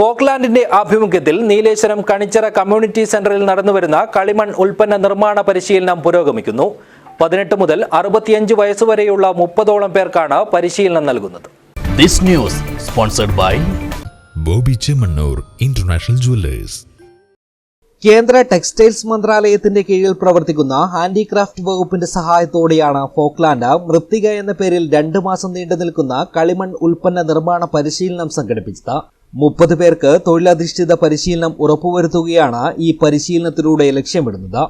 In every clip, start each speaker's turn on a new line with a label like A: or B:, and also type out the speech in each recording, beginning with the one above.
A: ഫോക്ലാൻഡിന്റെ ആഭിമുഖ്യത്തിൽ നീലേശ്വരം കണിച്ചറ കമ്മ്യൂണിറ്റി സെന്ററിൽ നടന്നുവരുന്ന കളിമൺ ഉൽപ്പന്ന നിർമ്മാണ പരിശീലനം പുരോഗമിക്കുന്നു. പതിനെട്ട് മുതൽ അറുപത്തിയഞ്ച് വയസ്സുവരെയുള്ള മുപ്പതോളം പേർക്കാണ് പരിശീലനം നൽകുന്നത്.
B: This news sponsored by
C: Boby Chemmanur international jewellers.
D: കേന്ദ്ര ടെക്സ്റ്റൈൽസ് മന്ത്രാലയത്തിന്റെ കീഴിൽ പ്രവർത്തിക്കുന്ന ഹാൻഡിക്രാഫ്റ്റ് വകുപ്പിന്റെ സഹായത്തോടെയാണ് ഫോക്ലാൻഡ് മൃത്തിക എന്ന പേരിൽ രണ്ടു മാസം നീണ്ടു നിൽക്കുന്ന കളിമൺ ഉൽപ്പന്ന നിർമ്മാണ പരിശീലനം സംഘടിപ്പിച്ചത്. മുപ്പത് പേർക്ക് തൊഴിലധിഷ്ഠിത പരിശീലനം ഉറപ്പുവരുത്തുകയാണ് ഈ പരിശീലനത്തിലൂടെ ലക്ഷ്യമിടുന്നത്.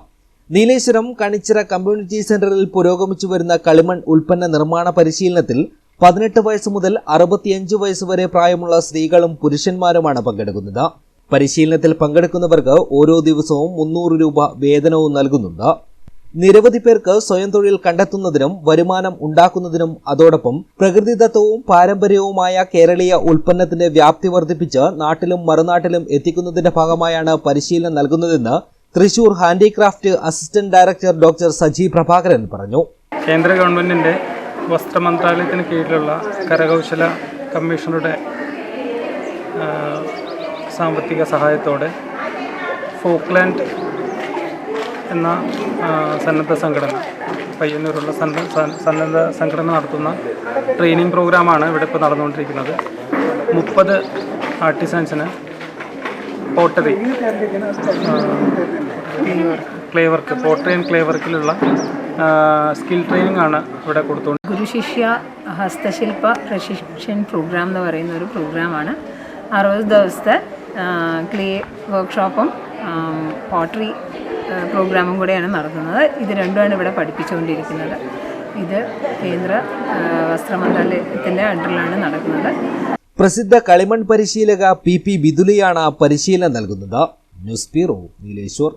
D: നീലേശ്വരം കണിച്ചിറ കമ്മ്യൂണിറ്റി സെന്ററിൽ പുരോഗമിച്ചു വരുന്ന കളിമൺ ഉൽപ്പന്ന നിർമ്മാണ പരിശീലനത്തിൽ പതിനെട്ട് വയസ്സ് മുതൽ അറുപത്തിയഞ്ച് വയസ്സ് വരെ പ്രായമുള്ള സ്ത്രീകളും പുരുഷന്മാരുമാണ് പങ്കെടുക്കുന്നത്. പരിശീലനത്തിൽ പങ്കെടുക്കുന്നവർക്ക് ഓരോ ദിവസവും മുന്നൂറ് രൂപ വേതനവും നൽകുന്നുണ്ട്. നിരവധി പേർക്ക് സ്വയം തൊഴിൽ കണ്ടെത്തുന്നതിനും വരുമാനം ഉണ്ടാക്കുന്നതിനും അതോടൊപ്പം പ്രകൃതിദത്തവും പാരമ്പര്യവുമായ കേരളീയ ഉൽപ്പന്നത്തിന്റെ വ്യാപ്തി വർദ്ധിപ്പിച്ച് നാട്ടിലും മറുനാട്ടിലും എത്തിക്കുന്നതിന്റെ ഭാഗമായാണ് പരിശീലനം നൽകുന്നതെന്ന് Thrissur handicraft assistant director doctor Saji Prabhakaran പറഞ്ഞു.
E: കേന്ദ്ര ഗവൺമെന്റിന്റെ വസ്ത്ര മന്ത്രാലയത്തിന് കീഴിലുള്ള കരകൗശല കമ്മീഷണറുടെ സാമ്പത്തിക സഹായത്തോടെ ഫോക്ലാൻഡ് എന്ന സന്നദ്ധ സംഘടന പയ്യന്നൂരുള്ള സന്നദ്ധ സംഘടന നടത്തുന്ന ട്രെയിനിങ് പ്രോഗ്രാമാണ് ഇവിടെ ഇപ്പോൾ നടന്നുകൊണ്ടിരിക്കുന്നത്. മുപ്പത് ആർട്ടിസൻസിന് pottery clay work pottery and clay വർക്കിലുള്ള skill training ആണ് ഇവിടെ കൊടുത്തുകൊണ്ട്
F: ഗുരുശിഷ്യ ഹസ്തശില്പ പ്രശിക്ഷൺ പ്രോഗ്രാം എന്ന് പറയുന്ന ഒരു പ്രോഗ്രാമാണ്. അറുപത് ദിവസത്തെ ക്ലേ വർക്ക്ഷോപ്പും പോട്ടറി പ്രോഗ്രാമും കൂടെയാണ് നടത്തുന്നത്. ഇത് രണ്ടുമാണ് ഇവിടെ പഠിപ്പിച്ചുകൊണ്ടിരിക്കുന്നത്. ഇത് കേന്ദ്ര വസ്ത്രമന്ത്രാലയത്തിന്റെ അണ്ടറിലാണ് നടക്കുന്നത്.
D: പ്രസിദ്ധ കളിമൺ പരിശീലക പി പി ബിദുലിയാണ് പരിശീലനം നൽകുന്നത്. News bureau Nileshwar.